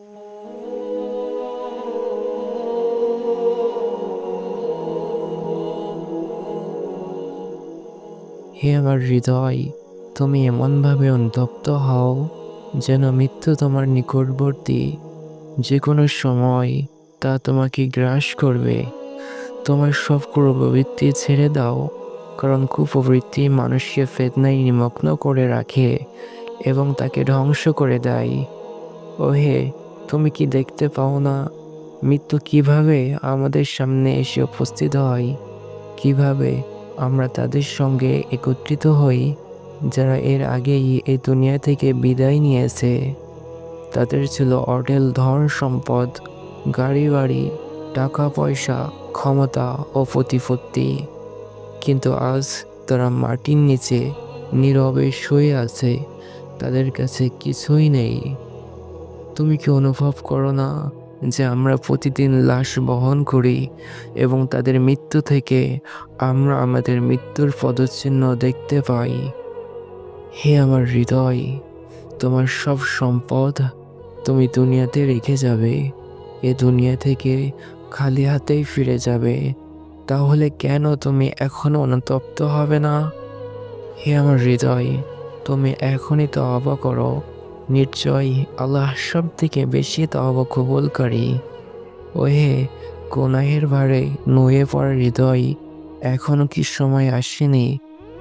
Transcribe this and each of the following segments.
হে আমার হৃদয়, তুমি এমনভাবে অনুতপ্ত হও যেন মৃত্যু তোমার নিকটবর্তী। যে কোনো সময় তা তোমাকে গ্রাস করবে। তোমার সব কুপ্রবৃত্তি ছেড়ে দাও, কারণ কুপ্রবৃত্তি মানুষকে ফেতনায় নিমগ্ন করে রাখে এবং তাকে ধ্বংস করে দেয়। ওহে তুমি কি দেখতে পাও না? মৃত্যু কীভাবে আমাদের সামনে এসে উপস্থিত হয়? কীভাবে আমরা তাদের সঙ্গে একত্রিত হই, যারা এর আগেই এই দুনিয়া থেকে বিদায় নিয়েছে? তাদের ছিল অটেল ধন সম্পদ, গাড়ি বাড়ি, টাকা পয়সা, ক্ষমতা ও প্রতিপত্তি। কিন্তু আজ তারা মাটির নিচে নীরবে শুয়ে আছে, তাদের কাছে কিছুই নেই। তুমি কি অনুভব করো না যে আমরা প্রতিদিন লাশ বহন করি এবং তাদের মৃত্যু থেকে আমরা আমাদের মৃত্যুর পদচিহ্ন দেখতে পাই? হে আমার হৃদয়, তোমার সব সম্পদ তুমি দুনিয়াতে রেখে যাবে। এ দুনিয়া থেকে খালি হাতেই ফিরে যাবে। তাহলে কেন তুমি এখনও অনুতপ্ত হবে না? হে আমার হৃদয়, তুমি এখনই তওবা করো। নিশ্চয় আল্লাহ সব থেকে বেশি তওবা কবুলকারী ওহে কোনাহের ভারে নুয়ে পড়া হৃদয়, এখনও কি সময় আসেনি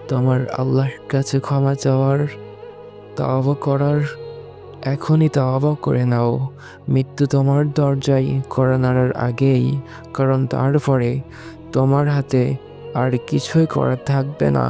তোমার আল্লাহর কাছে ক্ষমা চাওয়ার? তওবা করার, এখনই তওবা করে নাও। মৃত্যু তোমার দরজায় করা নাড়ার আগেই, কারণ তারপরে তোমার হাতে আর কিছুই করার থাকবে না।